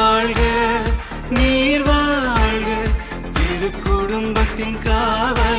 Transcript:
வாழ்க நீர் வாழ்க. திரு குடும்பத்தின் காவல்